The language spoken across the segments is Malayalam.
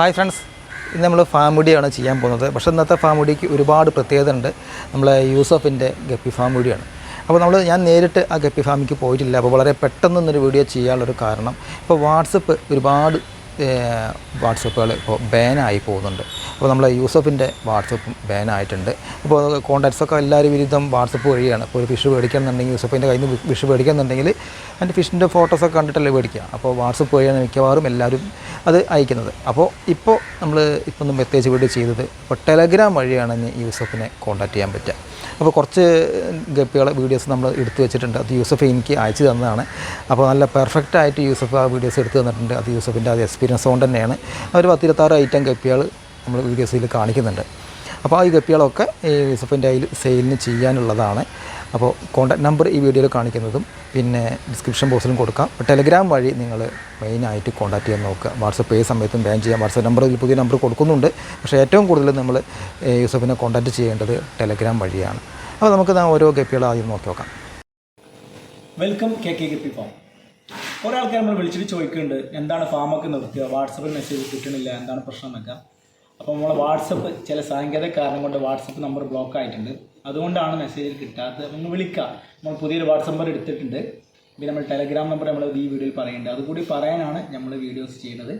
ഹായ് ഫ്രണ്ട്സ് ഇന്ന് നമ്മൾ ഫാമുടിയാണ് ചെയ്യാൻ പോകുന്നത്. പക്ഷേ ഇന്നത്തെ ഫാമുടിക്ക് ഒരുപാട് പ്രത്യേകത ഉണ്ട്. നമ്മളെ യൂസഫിന്റെ ഗപ്പി ഫാമുടിയാണ് അപ്പോൾ നമ്മൾ ഞാൻ നേരിട്ട് ആ ഗപ്പി ഫാമിക്ക് പോയിട്ടില്ല. അപ്പോൾ വളരെ പെട്ടെന്ന് ഇന്നൊരു വീഡിയോ ചെയ്യാനുള്ളൊരു കാരണം. ഇപ്പോൾ വാട്സപ്പ് ഒരുപാട് വാട്സപ്പുകൾ ഇപ്പോൾ ബാനായി പോകുന്നുണ്ട്. അപ്പോൾ നമ്മളെ യൂസഫിന്റെ വാട്സപ്പും ബാനായിട്ടുണ്ട്. അപ്പോൾ കോണ്ടാക്ട്സൊക്കെ എല്ലാവരും വിരുദ്ധം വാട്സപ്പ് വഴിയാണ്. ഇപ്പോൾ ഒരു ഫിഷ് മേടിക്കണമെന്നുണ്ടെങ്കിൽ യൂസഫിന്റെ കയ്യിൽ നിന്ന് ഫിഷ് മേടിക്കണമെന്നുണ്ടെങ്കിൽ അതിന്റെ ഫിഷിന്റെ ഫോട്ടോസൊക്കെ കണ്ടിട്ടല്ലേ മേടിക്കുക. അപ്പോൾ വാട്സപ്പ് വഴിയാണ് മിക്കവാറും എല്ലാവരും അത് അയക്കുന്നത്. അപ്പോൾ ഇപ്പോൾ നമ്മൾ ഇപ്പോൾ ഒന്ന് മെസ്സേജ് വീട് ചെയ്തത് ഇപ്പോൾ ടെലഗ്രാം വഴിയാണ് ഇനി യൂസഫിനെ കോൺടാക്റ്റ് ചെയ്യാൻ പറ്റുക. അപ്പോൾ കുറച്ച് ഗപ്പികളെ വീഡിയോസ് നമ്മൾ എടുത്തു വെച്ചിട്ടുണ്ട്. അത് യൂസഫ് എനിക്ക് അയച്ചു തന്നതാണ്. അപ്പോൾ നല്ല പെർഫെക്റ്റ് ആയിട്ട് യൂസഫ് ആ വീഡിയോസ് എടുത്തു തന്നിട്ടുണ്ട്. അത് യൂസഫിന്റെ അത് എക്സ്പീരിയൻസ് കൊണ്ട് തന്നെയാണ്. അവർ പത്തിരുപത്താറ് ഐറ്റം ഗപ്പികൾ നമ്മൾ വീഡിയോസിൽ കാണിക്കുന്നുണ്ട്. അപ്പോൾ ആ ഈ ഗപ്പികളൊക്കെ ഈ യൂസഫിന്റെ അതിൽ സെയിലിന് ചെയ്യാനുള്ളതാണ്. അപ്പോൾ കോൺടാക്ട് നമ്പർ ഈ വീഡിയോയിൽ കാണിക്കുന്നതും പിന്നെ ഡിസ്ക്രിപ്ഷൻ ബോക്സിലും കൊടുക്കാം. ടെലിഗ്രാം വഴി നിങ്ങൾ മെയിനായിട്ട് കോൺടാക്ട് ചെയ്യാൻ നോക്കുക. വാട്സപ്പ് ഏത് സമയത്തും ബാൻ ചെയ്യാം. വാട്സപ്പ് നമ്പർ ഇതിൽ പുതിയ നമ്പർ കൊടുക്കുന്നുണ്ട്. പക്ഷേ ഏറ്റവും കൂടുതൽ നമ്മൾ യൂസഫിനെ കോൺടാക്ട് ചെയ്യേണ്ടത് ടെലഗ്രാം വഴിയാണ്. അപ്പോൾ നമുക്ക് ഓരോ ഗപ്പികൾ ആദ്യം നോക്കി നോക്കാം. Welcome K K guppy farm കുറേ ആൾക്കാർ നമ്മൾ വിളിച്ചിട്ട് ചോദിക്കുന്നുണ്ട് എന്താണ് ഫാമൊക്കെ നിർത്തുക വാട്സപ്പിൽ മെസ്സേജ് കിട്ടണില്ല എന്താണ് പ്രശ്നം എന്നൊക്കെ. അപ്പോൾ നമ്മൾ വാട്സപ്പ് ചില സാങ്കേതിക കാരണം കൊണ്ട് വാട്സപ്പ് നമ്പർ ബ്ലോക്ക് ആയിട്ടുണ്ട്. അതുകൊണ്ടാണ് മെസ്സേജ് കിട്ടാത്തത്. നിങ്ങൾ വിളിക്കാം. നമ്മൾ പുതിയൊരു വാട്സപ്പ് നമ്പർ എടുത്തിട്ടുണ്ട്. പിന്നെ നമ്മൾ ടെലഗ്രാം നമ്പർ നമ്മൾ ഈ വീഡിയോയിൽ പറയുന്നുണ്ട്. അതുകൂടി പറയാനാണ് നമ്മൾ വീഡിയോസ് ചെയ്യുന്നത്.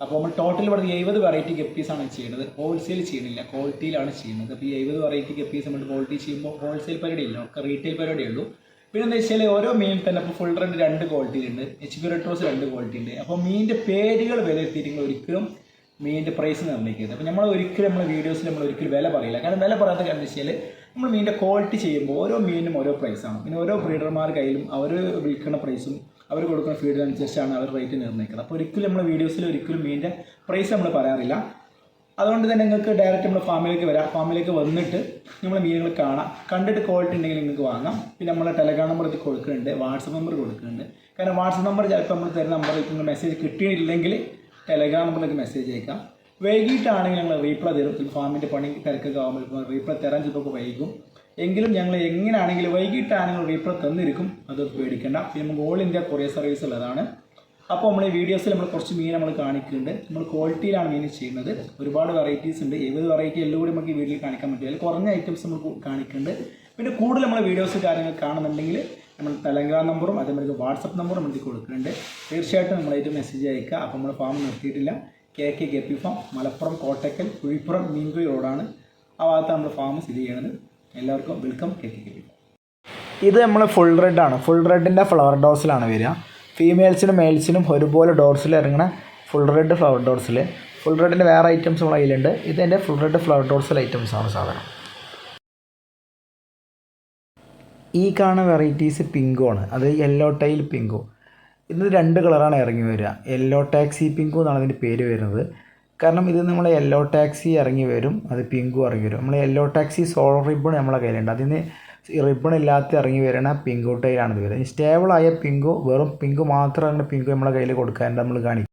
അപ്പോൾ നമ്മൾ ടോട്ടൽ ഇവിടെ എഴുപത് വെറൈറ്റി ഗപ്പീസാണ് ചെയ്യുന്നത്. ഹോൾസെയിൽ ചെയ്യണില്ല ക്വാളിറ്റിയിലാണ് ചെയ്യുന്നത്. അപ്പോൾ ഈ എഴുപത് വെറൈറ്റി ഗപ്പീസ് നമ്മൾ ക്വാളിറ്റി ചെയ്യുമ്പോൾ ഹോൾസെയിൽ പരിപാടിയില്ല ഒക്കെ റീറ്റെയിൽ പരിപാടിയേ ഉള്ളൂ. പിന്നെ എന്താ വെച്ചാൽ ഓരോ മീൻ തന്നെ ഇപ്പോൾ ഫുൾ റെഡ് രണ്ട് ക്വാളിറ്റി ഉണ്ട് എച്ച് പി റെട്രോസ് രണ്ട് ക്വാളിറ്റി ഉണ്ട് അപ്പോൾ മീനിന്റെ പേരുകൾ വിലയിരുത്തിയിട്ട് നിങ്ങൾ ഒരിക്കലും മീനിന്റെ പ്രൈസ് നിർണയിക്കരുത്. അപ്പോൾ നമ്മൾ ഒരിക്കലും നമ്മൾ വീഡിയോസിൽ നമ്മൾ ഒരിക്കലും വില പറയില്ല. കാരണം വില പറയാത്ത കാരണം വെച്ചാൽ നമ്മൾ മീനിന്റെ ക്വാളിറ്റി ചെയ്യുമ്പോൾ ഓരോ മീനിനും ഓരോ പ്രൈസാണ് പിന്നെ ഓരോ ബ്രീഡർമാർ കയ്യിലും അവർ വിൽക്കുന്ന പ്രൈസും അവർ കൊടുക്കുന്ന ഫീഡിനനുസരിച്ചാണ് അവർ റേറ്റ് നിർണയിക്കുന്നത്. അപ്പോൾ ഒരിക്കലും നമ്മൾ വീഡിയോസിൽ ഒരിക്കലും മീനിന്റെ പ്രൈസ് നമ്മൾ പറയാറില്ല. അതുകൊണ്ട് തന്നെ നിങ്ങൾക്ക് ഡയറക്റ്റ് നമ്മുടെ ഫാമിലേക്ക് വരാം. ഫാമിലേക്ക് വന്നിട്ട് നമ്മൾ മീനുകൾ കാണാം. കണ്ടിട്ട് ക്വാളിറ്റി ഉണ്ടെങ്കിൽ നിങ്ങൾക്ക് വാങ്ങാം. പിന്നെ നമ്മളെ ടെലഗ്രാം നമ്പർ കൊടുക്കുന്നുണ്ട്. വാട്സപ്പ് നമ്പർ കൊടുക്കുന്നുണ്ട്. കാരണം വാട്സപ്പ് നമ്പർ ചിലപ്പോൾ നമ്മൾ തരുന്ന നമ്പർ നിങ്ങൾ മെസ്സേജ് കിട്ടിയില്ലെങ്കിൽ ടെലഗ്രാം നമ്പറിലേക്ക് മെസ്സേജ് അയക്കാം. വൈകിട്ടാണെങ്കിൽ ഞങ്ങൾ റീപ്ലൈ തരും. ഫാമിന്റെ പണി തിരക്കൊക്കെ ആകുമ്പോൾ റീപ്ലൈ തരാൻ ചിലപ്പോൾ വൈകും. എങ്കിലും ഞങ്ങൾ എങ്ങനെയാണെങ്കിലും വൈകിട്ടാണെങ്കിൽ റീപ്ലൈ തന്നിരിക്കും. അത് പേടിക്കേണ്ട. പിന്നെ നമുക്ക് ഓൾ ഇന്ത്യ കൊറിയർ സർവീസ് ഉള്ളതാണ്. അപ്പോൾ നമ്മൾ ഈ വീഡിയോസിൽ നമ്മൾ കുറച്ച് മീൻ നമ്മൾ കാണിക്കുന്നുണ്ട്. നമ്മൾ ക്വാളിറ്റിയിലാണ് മീൻ ചെയ്യുന്നത്. ഒരുപാട് വെറൈറ്റീസ് ഉണ്ട്. ഏത് വെറൈറ്റി എല്ലാം കൂടി നമുക്ക് ഈ വീഡിയോയിൽ കാണിക്കാൻ പറ്റില്ല കുറഞ്ഞ ഐറ്റംസ് നമ്മൾ കാണിക്കുന്നുണ്ട്. പിന്നെ കൂടുതൽ നമ്മൾ വീഡിയോസ് കാര്യങ്ങൾ കാണുന്നുണ്ടെങ്കിൽ നമ്മൾ തെലങ്കാന നമ്പറും അതേമാതിരി വാട്സപ്പ് നമ്പറും നമുക്ക് കൊടുക്കുന്നുണ്ട്. തീർച്ചയായിട്ടും നമ്മളായിട്ട് മെസ്സേജ് അയക്കുക അപ്പോൾ നമ്മൾ farm നിർത്തിയിട്ടില്ല. K K K P farm Malappuram Kottakkal Kuzhippuram Meenkuzhi റോഡാണ്. ആ ഭാഗത്താണ് നമ്മൾ ഫാം സ്ഥിതി ചെയ്യുന്നത്. എല്ലാവർക്കും welcome K K K farm ഇത് നമ്മൾ ഫുൾ റെഡ് ആണ്. ഫുൾ റെഡിന്റെ ഫ്ലവർ ഡോസിലാണ് വരിക. ഫീമെയിൽസിനും മെയിൽസിനും ഒരുപോലെ ഡോർസിൽ ഇറങ്ങുന്ന ഫുൾ റെഡ് ഫ്ലവർ ഡോർസിൽ ഫുൾ റെഡിന്റെ വേറെ ഐറ്റംസ് നമ്മൾ അതിലുണ്ട് എന്റെ ഫുൾ റെഡ് ഫ്ലവർ ഡോർസിൽ ഐറ്റംസ് ആണ് സാധനം. ഈ കാണുന്ന വെറൈറ്റീസ് പിങ്കോ ആണ്. അത് യെല്ലോ ടൈൽ പിങ്കോ ഇത് രണ്ട് കളറാണ് ഇറങ്ങി വരിക. യെല്ലോ ടാക്സി പിങ്കോ എന്നാണ് അതിന്റെ പേര് വരുന്നത്. കാരണം ഇത് നമ്മൾ യെല്ലോ ടാക്സി ഇറങ്ങി വരും. അത് പിങ്കും ഇറങ്ങി വരും. നമ്മൾ യെല്ലോ ടാക്സി സോളർ റിബൺ നമ്മളെ കയ്യിലുണ്ട്. അതിന് റിബൺ ഇല്ലാത്ത ഇറങ്ങി വരുന്ന പിങ്കു ടൈലാണ് ഇത് വരുന്നത്. സ്റ്റേബിൾ ആയ പിങ്കോ വെറും പിങ്കു മാത്രമാണ് പിങ്കോ നമ്മളെ കയ്യിൽ കൊടുക്കാൻ നമ്മൾ കാണിക്കും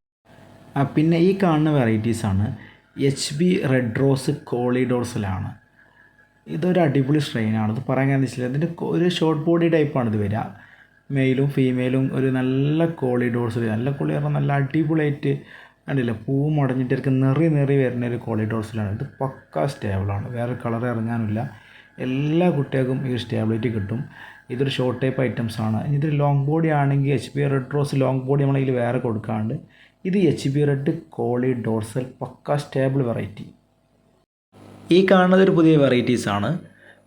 പിന്നെ ഈ കാണുന്ന വെറൈറ്റീസാണ് എച്ച് ബി റെഡ് റോസ് കോളിഡോർസിലാണ് ഇതൊരു അടിപൊളി സ്ട്രെയിനാണ് ഇത് പറയാൻ കാരണം വെച്ചാൽ ഇതിന്റെ ഒരു ഷോർട്ട് ബോഡി ടൈപ്പാണ് ഇത് വരിക. മെയിലും ഫീമെയിലും ഒരു നല്ല കോളിഡോർസ് നല്ല കോളി പറഞ്ഞാൽ നല്ല അടിപൊളിയായിട്ട് കണ്ടില്ല? പൂ മുടഞ്ഞിട്ട് ഇരിക്കുന്ന നിറി നിറി വരുന്ന ഒരു കോളിഡോർസിലാണ് ഇത് പക്ക സ്റ്റേബിളാണ് വേറെ കളർ ഇറങ്ങാനില്ല. എല്ലാ കുട്ടികൾക്കും ഈ സ്റ്റേബിലിറ്റി കിട്ടും. ഇതൊരു ഷോർട്ട് ടൈപ്പ് ഐറ്റംസ് ആണ്. ഇതൊരു ഇത് ലോങ് ബോഡി ആണെങ്കിൽ H P red rose long body നമ്മളതിൽ വേറെ കൊടുക്കാണ്ട് ഇത് H P red coli dorsal പക്ക സ്റ്റേബിൾ വെറൈറ്റി ഈ കാണുന്നത് ഒരു പുതിയ വെറൈറ്റീസ് ആണ്.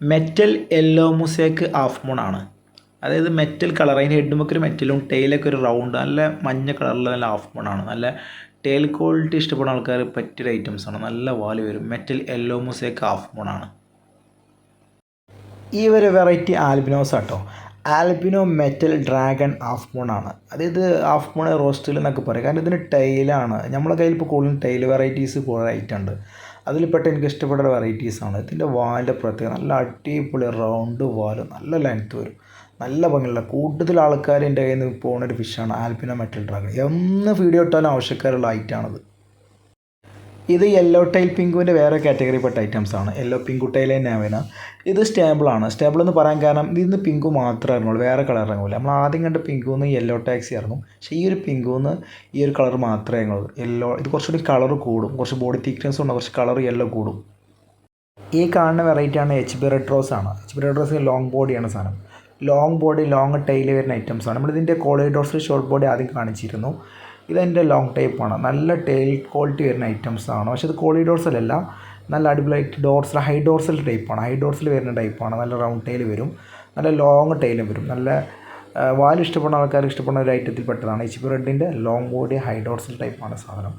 മെറ്റൽ യെല്ലോ മുസേക്ക് മൂൺ ആണ്. അതായത് മെറ്റൽ കളർ അതിന്റെ ഹെഡുമൊക്കെ ഒരു മെറ്റലും ടെയിലൊക്കെ ഒരു റൗണ്ട് നല്ല മഞ്ഞ കളറിൽ നല്ല ഹാഫ് ആണ്. നല്ല ടെയിൽ ക്വാളിറ്റി ഇഷ്ടപ്പെടുന്ന ആൾക്കാർ പറ്റിയൊരു ഐറ്റംസ് ആണ്. നല്ല വാൽ വരും. Metal yellow mosaic half moon ആണ്. ഈ ഒരു വെറൈറ്റി ആൽബിനോസ് ആട്ടോ. Albino metal dragon half moon ആണ്. അതായത് ഹാഫ് മൂൺ റോസ്റ്റിൽ എന്നൊക്കെ പറയും. കാരണം ഇതിന് ടൈലാണ് നമ്മളെ കയ്യിൽ ഇപ്പോൾ കൂടുതലും ടൈൽ വെറൈറ്റീസ് കുറേ ഉണ്ട്. അതിൽപ്പെട്ട എനിക്ക് ഇഷ്ടപ്പെട്ട വെറൈറ്റീസ് ആണ്. ഇതിന്റെ വാലിന്റെ പ്രത്യേകത നല്ല അടിപൊളി റൗണ്ട് വാൽ നല്ല ലെങ്ത്ത് വരും. നല്ല ഭംഗിയുള്ള കൂടുതൽ ആൾക്കാർ എന്റെ കയ്യിൽ നിന്ന് പോകുന്ന ഒരു ഫിഷാണ് ആൽബിനോ മെറ്റൽ ഡ്രാഗൺ എന്ന് വീഡിയോ ഇട്ടാലും ആവശ്യക്കാരുള്ള ഐറ്റാണത് ഇത് യെല്ലോ ടൈൽ പിങ്കുവിന്റെ വേറെ കാറ്റഗറിപ്പെട്ട ഐറ്റംസ് ആണ്. യെല്ലോ പിങ്കു ടൈൽ തന്നെയാണ് ഇത് സ്റ്റേബിളാണ് സ്റ്റേബിൾ എന്ന് പറയാൻ കാരണം ഇതിന്ന് പിങ്കു മാത്രമേ ഇറങ്ങുള്ളൂ. വേറെ കളർ ഇറങ്ങില്ല നമ്മൾ ആദ്യം കണ്ട പിങ്കുന്ന് യെല്ലോ ടാക്സി ഇറങ്ങും. പക്ഷേ ഈ ഒരു പിങ്കുന്ന് ഈ ഒരു കളർ മാത്രമേ ഇറങ്ങുള്ളൂ. യെല്ലോ ഇത് കുറച്ചുകൂടി കളർ കൂടും. കുറച്ച് ബോഡി തിക്നെസ് ഉണ്ട്. കുറച്ച് കളർ യെല്ലോ കൂടും. ഈ കാണുന്ന വെറൈറ്റിയാണ് എച്ച് ബി റെഡ് റോസ് ആണ്. H B red rose long ബോഡിയാണ് സാധനം. ലോങ് ബോഡി ലോങ് ടൈൽ വരുന്ന ഐറ്റംസ് ആണ്. നമ്മളിതിന്റെ കോളിഡോർസിൽ ഷോർട്ട് ബോഡി ആദ്യം കാണിച്ചിരുന്നു. ഇതെന്റെ ലോങ് ടൈപ്പാണ് നല്ല ടെയിൽ ക്വാളിറ്റി വരുന്ന ഐറ്റംസ് ആണ്. പക്ഷേ ഇത് കോളിഡോർസിലല്ല നല്ല അടിപൊളിയായിട്ട് ഡോർസൽ ഹൈ ഡോർസൽ ടൈപ്പാണ് ഹൈ ഡോർസൽ വരുന്ന ടൈപ്പാണ് നല്ല റൗണ്ട് ടൈൽ വരും. നല്ല ലോങ് ടൈലും വരും. നല്ല വാൽ ഇഷ്ടപ്പെടുന്ന ആൾക്കാർ ഇഷ്ടപ്പെടുന്ന ഒരു ഐറ്റത്തിൽ പെട്ടതാണ്. എച്ച് പി റെഡിന്റെ ലോങ് ബോഡി ഹൈ ഡോർസൽ ടൈപ്പാണ് സാധനം.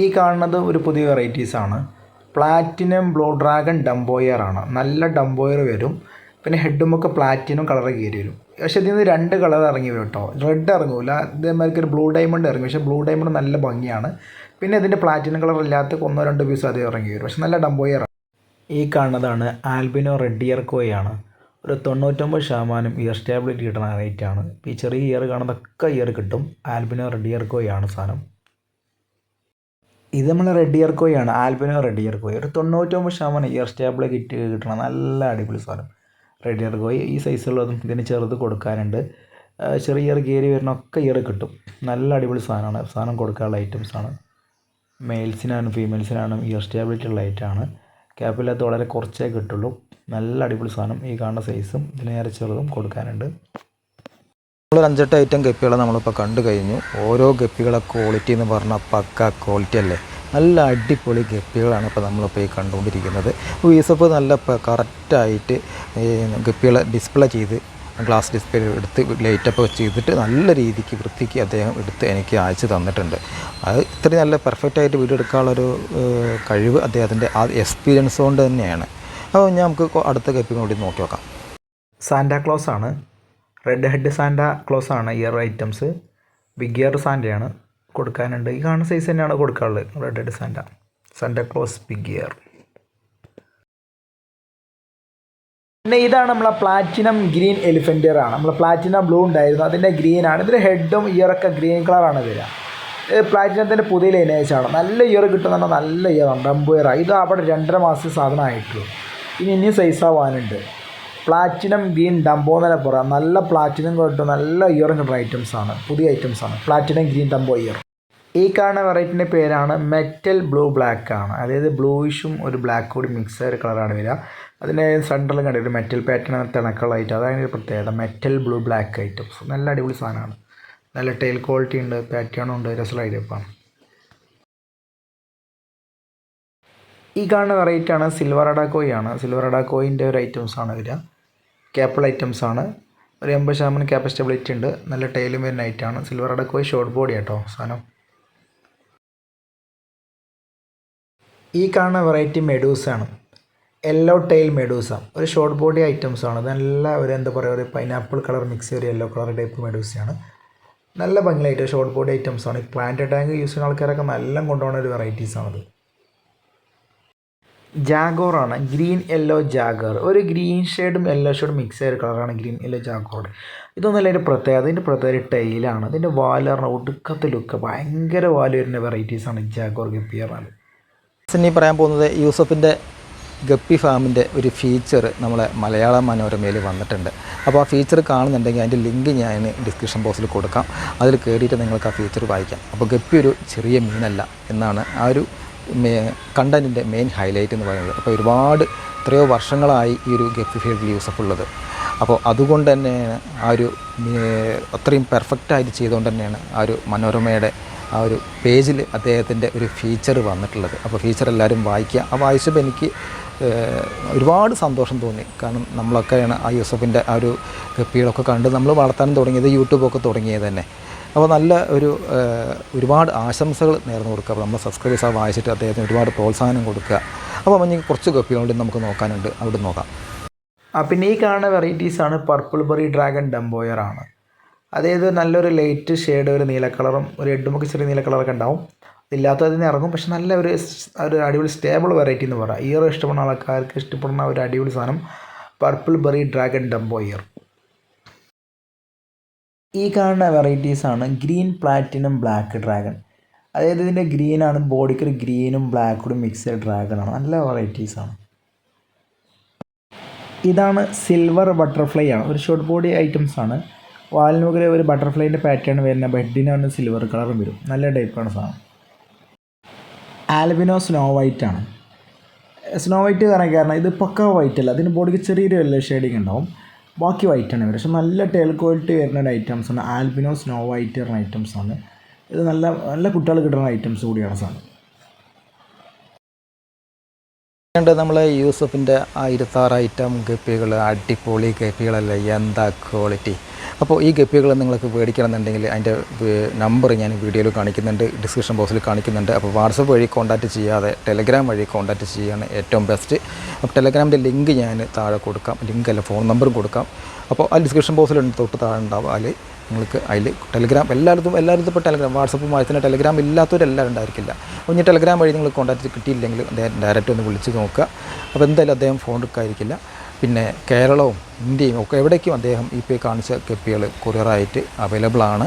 ഈ കാണുന്നത് ഒരു പുതിയ വെറൈറ്റീസാണ് platinum blue dragon dumbo ear ആണ്. നല്ല ഡംബോയർ വരും. പിന്നെ ഹെഡുമൊക്കെ പ്ലാറ്റിനും കളർ കയറി വരും. പക്ഷേ ഇതിൽ നിന്ന് രണ്ട് കളർ ഇറങ്ങി വരും കേട്ടോ റെഡ് ഇറങ്ങൂല ഇതേമാതിരിക്ക് ഒരു ബ്ലൂ ഡയമണ്ട് ഇറങ്ങി. പക്ഷേ ബ്ലൂ ഡയമണ്ട് നല്ല ഭംഗിയാണ്. പിന്നെ ഇതിന്റെ പ്ലാറ്റിനം കളർ ഇല്ലാത്ത ഒന്നോ രണ്ടോ പീസ് അതേ ഇറങ്ങി വരും. പക്ഷേ നല്ല ഡംബോയർ ഈ കാണുന്നതാണ് ആൽബിനോ റെഡ് കോയാണ് ഒരു തൊണ്ണൂറ്റൊമ്പത് ശതമാനം ഇയർ സ്റ്റാബിലിറ്റി കിട്ടുന്ന റേറ്റാണ് ഈ ചെറിയ ഇയർ കാണുന്നതൊക്കെ ഇയർ കിട്ടും. ആൽബിനോ റെഡ് കോയാണ് സാധനം. ഇത് നമ്മൾ റെഡ് ഇയർ കോയാണ് ആൽബിനോ റെഡ് കോയ ഒരു തൊണ്ണൂറ്റൊമ്പത് ശതമാനം ഇയർ സ്റ്റാബിൾ കിറ്റ് കിട്ടണം നല്ല അടിപൊളി സാധനം. റെഡ് കോയി ഈ സൈസുള്ളതും ഇതിന് ചെറുത് കൊടുക്കാനുണ്ട്. ചെറിയ ചെറിയ ഇറ കയറി വരുന്നൊക്കെ ഇറ കിട്ടും. നല്ല അടിപൊളി സാധനമാണ്. സാധനം കൊടുക്കാനുള്ള ഐറ്റംസ് ആണ്. മെയിൽസിനാണ് ഫീമെയിൽസിനാണ് ഇയർ സ്റ്റേബിലിറ്റി ഉള്ള ഐറ്റമാണ് ക്യാപ്പില്ലാത്ത വളരെ കുറച്ചേ കിട്ടുള്ളൂ. നല്ല അടിപൊളി സാധനം. ഈ കാണുന്ന സൈസും ഇതിന് നേരെ ചെറുതും കൊടുക്കാനുണ്ട്. നമ്മളൊരു അഞ്ചെട്ട് ഐറ്റം ഗപ്പികളെ നമ്മളിപ്പോൾ കണ്ടു കഴിഞ്ഞു. ഓരോ ഗപ്പികളെ ക്വാളിറ്റി എന്ന് പറഞ്ഞാൽ പക്ക ക്വാളിറ്റി അല്ലേ? നല്ല അടിപൊളി ഗപ്പികളാണ് ഇപ്പോൾ നമ്മളിപ്പോൾ ഈ കണ്ടുകൊണ്ടിരിക്കുന്നത്. വീസപ്പ് നല്ല കറക്റ്റായിട്ട് ഗപ്പികളെ ഡിസ്പ്ലേ ചെയ്ത് ഗ്ലാസ് ഡിസ്പ്ലേ എടുത്ത് ലൈറ്റപ്പ് ചെയ്തിട്ട് നല്ല രീതിക്ക് വൃത്തിക്ക് അദ്ദേഹം എടുത്ത് എനിക്ക് അയച്ചു തന്നിട്ടുണ്ട്. അത് ഇത്രയും നല്ല പെർഫെക്റ്റ് ആയിട്ട് വീഡിയോ എടുക്കാനുള്ളൊരു കഴിവ് അദ്ദേഹത്തിന്റെ ആ എക്സ്പീരിയൻസ് കൊണ്ട് തന്നെയാണ്. അപ്പോൾ ഞാൻ നമുക്ക് അടുത്ത ഗപ്പി കൂടി നോക്കി നോക്കാം. സാന്റാക്ലോസ് ആണ്. റെഡ് ഹെഡ് സാന്റാ ക്ലോസ് ആണ് ഇയർ ഐറ്റംസ്. ബിഗ് ഇയർ സാന്റയാണ് കൊടുക്കാനുണ്ട്. ഈ കാണുന്ന സൈസ് തന്നെയാണ് കൊടുക്കാറുള്ളത് red Santa Santa Claus big ear പിന്നെ ഇതാണ് നമ്മളെ പ്ലാറ്റിനം ഗ്രീൻ എലിഫന്റിയർ ആണ്. നമ്മൾ പ്ലാറ്റിനം ബ്ലൂ ഉണ്ടായിരുന്നു. അതിന്റെ ഗ്രീൻ ആണ്. ഇതിന്റെ ഹെഡും ഇയറൊക്കെ ഗ്രീൻ കളറാണ് വരിക. പ്ലാറ്റിനത്തിന്റെ പുതിയ ലൈനേജ് ആണ്. നല്ല ഇയർ കിട്ടുന്ന നല്ല ഇയറാണ് ഡംബുയർ ഇത് അവിടെ രണ്ടര മാസം സാധനമായിട്ടുള്ളൂ ഇനി ഇനിയും സൈസ് ആവാനുണ്ട്. പ്ലാറ്റിനം ഗ്രീൻ ഡംബോ എന്നല്ല പറയാം. നല്ല പ്ലാറ്റിനം കിട്ടും നല്ല ഇയറും കിട്ടുന്ന ആണ്. പുതിയ ഐറ്റംസ് ആണ്. പ്ലാറ്റിനം ഗ്രീൻ ഡംബോ ഇയർ ഈ കാണുന്ന വെറൈറ്റിന്റെ പേരാണ് മെറ്റൽ ബ്ലൂ ബ്ലാക്ക് ആണ്. അതായത് ബ്ലൂയിഷും ഒരു ബ്ലാക്ക് കൂടി മിക്സ് ആയ ഒരു കളറാണ് വരിക. അതിന്റെ സെന്ററിൽ കണ്ടിട്ട് മെറ്റൽ പാറ്റേൺ തിണക്കളായിട്ട് അതാണ് ഒരു പ്രത്യേകത. മെറ്റൽ ബ്ലൂ ബ്ലാക്ക് ഐറ്റംസ് നല്ല അടിപൊളി സാധനമാണ്. നല്ല ടെയിൽ ക്വാളിറ്റി ഉണ്ട് പാറ്റേണും ഉണ്ട് രസമുള്ള ഈ കാണുന്ന വെറൈറ്റി ആണ് സിൽവർ അഡാക്കോയി ആണ്. സിൽവർ അഡാക്കോയിന്റെ ഒരു ഐറ്റംസ് ആണ് വരിക. ക്യാപ്പിൾ ഐറ്റംസ് ആണ്. ഒരു എൺപത് ശതമാനം ക്യാപ്പസ്റ്റബിലിറ്റി ഉണ്ട്. നല്ല ടൈലും വരുന്ന ഐറ്റമാണ് സിൽവർ അഡാക്കോയി ഷോർട്ട് ബോഡി കേട്ടോ സാധനം. ഈ കാണുന്ന വെറൈറ്റി മെഡൂസ് ആണ്. യെല്ലോ ടൈൽ മെഡൂസ ഒരു ഷോർട്ട് ബോഡി ഐറ്റംസ് ആണ്. നല്ല ഒരു എന്താ പറയുക ഒരു പൈനാപ്പിൾ കളർ മിക്സ് ഒരു യെല്ലോ കളർ ടൈപ്പ് മെഡൂസയാണ് നല്ല ഭംഗിയായിട്ട് ഷോർട്ട് ബോഡി ഐറ്റംസ് ആണ്. ഈ പ്ലാന്റ് ടാങ്ക് യൂസ് ചെയ്യുന്ന ആൾക്കാരൊക്കെ നല്ല കൊണ്ടുപോകുന്ന ഒരു വെറൈറ്റീസ് ആണത് ആണ്. ഗ്രീൻ യെല്ലോ ജാഗർ ഒരു ഗ്രീൻ ഷെയ്ഡും യെല്ലോ ഷെയ്ഡും മിക്സ് ചെയ്ത കളറാണ് ഗ്രീൻ യെല്ലോ ജാഗോർ ഇതൊന്നല്ല അതിന്റെ പ്രത്യേകത. ഇതിന്റെ പ്രത്യേകത ടൈലാണ് അതിന്റെ വാൽ പറഞ്ഞാൽ ഒടുക്കത്തെ ലുക്ക് ഭയങ്കര വാൽ വരുന്ന വെറൈറ്റീസാണ് ജാഗോർ ഗപ്പിയറാണ് ഇനി പറയാൻ പോകുന്നത് യൂസഫിന്റെ ഗപ്പി ഫാമിന്റെ ഒരു ഫീച്ചർ നമ്മളെ മലയാള മനോരമയിൽ വന്നിട്ടുണ്ട്. അപ്പോൾ ആ ഫീച്ചർ കാണുന്നുണ്ടെങ്കിൽ അതിന്റെ ലിങ്ക് ഞാൻ ഡിസ്ക്രിപ്ഷൻ ബോക്സിൽ കൊടുക്കാം. അതിൽ കയറിയിട്ട് നിങ്ങൾക്ക് ആ ഫീച്ചർ വായിക്കാം. അപ്പോൾ ഗപ്പി ഒരു ചെറിയ മീനല്ല എന്നാണ് ആ ഒരു കണ്ടന്റിന്റെ മെയിൻ ഹൈലൈറ്റ് എന്ന് പറയുന്നത്. അപ്പോൾ ഒരുപാട് എത്രയോ വർഷങ്ങളായി ഈ ഒരു ഗപ്പി ഫീൽഡിൽ യൂസഫ് ഉള്ളത്. അപ്പോൾ അതുകൊണ്ട് തന്നെയാണ് ആ ഒരു അത്രയും പെർഫെക്റ്റായിട്ട് ചെയ്തുകൊണ്ട് തന്നെയാണ് ആ ഒരു മനോരമയുടെ ആ ഒരു പേജിൽ അദ്ദേഹത്തിന്റെ ഒരു ഫീച്ചർ വന്നിട്ടുള്ളത്. അപ്പോൾ ഫീച്ചർ എല്ലാവരും വായിക്കുക. ആ വായിച്ചപ്പോൾ എനിക്ക് ഒരുപാട് സന്തോഷം തോന്നി. കാരണം നമ്മളൊക്കെയാണ് ആ യൂസഫിന്റെ ആ ഒരു ഗപ്പികളൊക്കെ കണ്ട് നമ്മൾ വളർത്താനും തുടങ്ങിയത് യൂട്യൂബൊക്കെ തുടങ്ങിയത് തന്നെ. അപ്പോൾ നല്ല ഒരു ഒരുപാട് ആശംസകൾ നേർന്നു കൊടുക്കുക. അപ്പോൾ നമ്മൾ സബ്സ്ക്രൈബേഴ്സ് ആ വായിച്ചിട്ട് അദ്ദേഹത്തിന് ഒരുപാട് പ്രോത്സാഹനം കൊടുക്കുക. അപ്പോൾ ഇനി കുറച്ച് ഗപ്പികളുണ്ട് നമുക്ക് നോക്കാനുണ്ട്. അവിടെ നോക്കാം. പിന്നെ ഈ കാണുന്ന വെറൈറ്റീസാണ് purple berry dragon dumbo ear ആണ്. അതായത് നല്ലൊരു ലൈറ്റ് ഷെയ്ഡ് ഒരു നീല കളറും ഒരു എഡുമൊക്കെ ചെറിയ നീല കളറൊക്കെ ഉണ്ടാവും. ഇല്ലാത്തതിന് ഇറങ്ങും. പക്ഷെ നല്ല ഒരു ഒരു അടിപൊളി സ്റ്റേബിൾ വെറൈറ്റി എന്ന് പറയാം. ഇയർ ഇഷ്ടപ്പെടുന്ന ആൾക്കാർക്ക് ഇഷ്ടപ്പെടുന്ന ഒരു അടിപൊളി സാധനം purple berry dragon dumbo ear ഈ കാണുന്ന വെറൈറ്റീസാണ് ഗ്രീൻ പ്ലാറ്റിനും ബ്ലാക്ക് ഡ്രാഗൺ അതായത് ഇതിന്റെ ഗ്രീനാണ് ബോഡിക്ക് ഒരു ഗ്രീനും ബ്ലാക്കും മിക്സ് ചെയ്ത ഡ്രാഗണാണ് നല്ല വെറൈറ്റീസാണ് ഇതാണ് സിൽവർ ബട്ടർഫ്ലൈ ആണ്. ഒരു ഷോർട്ട് ബോഡി ഐറ്റംസ് ആണ്. വാലിനുകരെ ഒരു ബട്ടർഫ്ലൈന്റെ പാറ്റേൺ വരുന്ന ബെഡിന് വന്ന് സിൽവർ കളറും വരും. നല്ല ടൈപ്പാണ് സാധനം. ആൽബിനോ സ്നോ വൈറ്റ് ആണ്. സ്നോ വൈറ്റ് കാരണം കാരണം ഇത് പക്ക വൈറ്റ് അല്ല. അതിന് ബോഡിക്ക് ചെറിയൊരു യെല്ലോ ഷെയ്ഡിങ് ഉണ്ടാവും. ബാക്കി വൈറ്റ് ആണ് പക്ഷെ നല്ല ടേൽ ക്വാളിറ്റി വരുന്ന ഐറ്റംസ് ആണ് ആൽബിനോ സ്നോ വൈറ്റ് പറഞ്ഞ ഐറ്റംസ് ആണ്. ഇത് നല്ല നല്ല കുട്ടികൾ കിട്ടുന്ന ഐറ്റംസ് കൂടിയാണ് സാധനം. നമ്മൾ യൂസഫിന്റെ ആ ഇരുപത്താറ് ഐറ്റം ഗപ്പികൾ അടിപൊളി കെപ്പികളല്ലേ എന്താ ക്വാളിറ്റി അപ്പോൾ ഈ ഗപ്പികൾ നിങ്ങൾക്ക് മേടിക്കണമെന്നുണ്ടെങ്കിൽ അതിന്റെ നമ്പർ ഞാൻ വീഡിയോയിൽ കാണിക്കുന്നുണ്ട് ഡിസ്ക്രിപ്ഷൻ ബോക്സിൽ കാണിക്കുന്നുണ്ട്. അപ്പോൾ വാട്സപ്പ് വഴി കോൺടാക്റ്റ് ചെയ്യാതെ ടെലഗ്രാം വഴി കോൺടാക്റ്റ് ചെയ്യുകയാണ് ഏറ്റവും ബെസ്റ്റ് അപ്പോൾ ടെലഗ്രാമിന്റെ ലിങ്ക് ഞാൻ താഴെ കൊടുക്കാം ലിങ്ക് അല്ല ഫോൺ നമ്പറും കൊടുക്കാം. അപ്പോൾ ആ ഡിസ്ക്രിപ്ഷൻ ബോക്സിൽ തൊട്ട് താഴെ ഉണ്ടാവും. അതിൽ നിങ്ങൾക്ക് അതിൽ ടെലിഗ്രാം എല്ലായിടത്തും എല്ലായിടത്തും ഇപ്പോൾ ടെലഗ്രാം വാട്സപ്പ് മായത്തിന് ടെലഗ്രാം ഇല്ലാത്തവരെല്ലാം ഉണ്ടായിരിക്കില്ല. അപ്പോൾ ഇനി ടെലിഗ്രാം വഴി നിങ്ങൾ കോൺടാക്റ്റ് കിട്ടിയില്ലെങ്കിൽ ഡയറക്റ്റ് ഒന്ന് വിളിച്ച് നോക്കുക. അപ്പോൾ എന്തായാലും അദ്ദേഹം ഫോൺ എടുക്കാതിരിക്കില്ല. പിന്നെ കേരളവും ഇന്ത്യയും ഒക്കെ എവിടേക്കും അദ്ദേഹം ഈ പി കാണിച്ച കെപ്പികൾ കൊറിയറായിട്ട് അവൈലബിൾ ആണ്.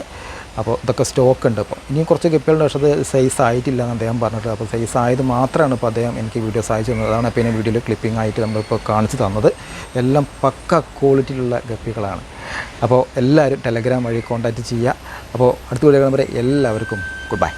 അപ്പോൾ ഇതൊക്കെ സ്റ്റോക്ക് ഉണ്ട്. അപ്പോൾ ഇനിയും കുറച്ച് കെപ്പികളുടെ പക്ഷേ അത് സൈസ് ആയിട്ടില്ല എന്ന് അദ്ദേഹം പറഞ്ഞിട്ട് അപ്പോൾ സൈസ് ആയത് മാത്രമാണ് ഇപ്പോൾ അദ്ദേഹം എനിക്ക് വീഡിയോ അയച്ചു തന്നത്. അതാണ് ഇതിന് വീഡിയോയിൽ ക്ലിപ്പിംഗ് ആയിട്ട് നമ്മളിപ്പോൾ കാണിച്ചു തന്നത്. എല്ലാം പക്ക ക്വാളിറ്റിയിലുള്ള കെപ്പികളാണ്. അപ്പോൾ എല്ലാവരും ടെലഗ്രാം വഴി കോൺടാക്റ്റ് ചെയ്യുക. അപ്പോൾ അടുത്ത വീഡിയോ കാണുമ്പോൾ എല്ലാവർക്കും ഗുഡ് ബൈ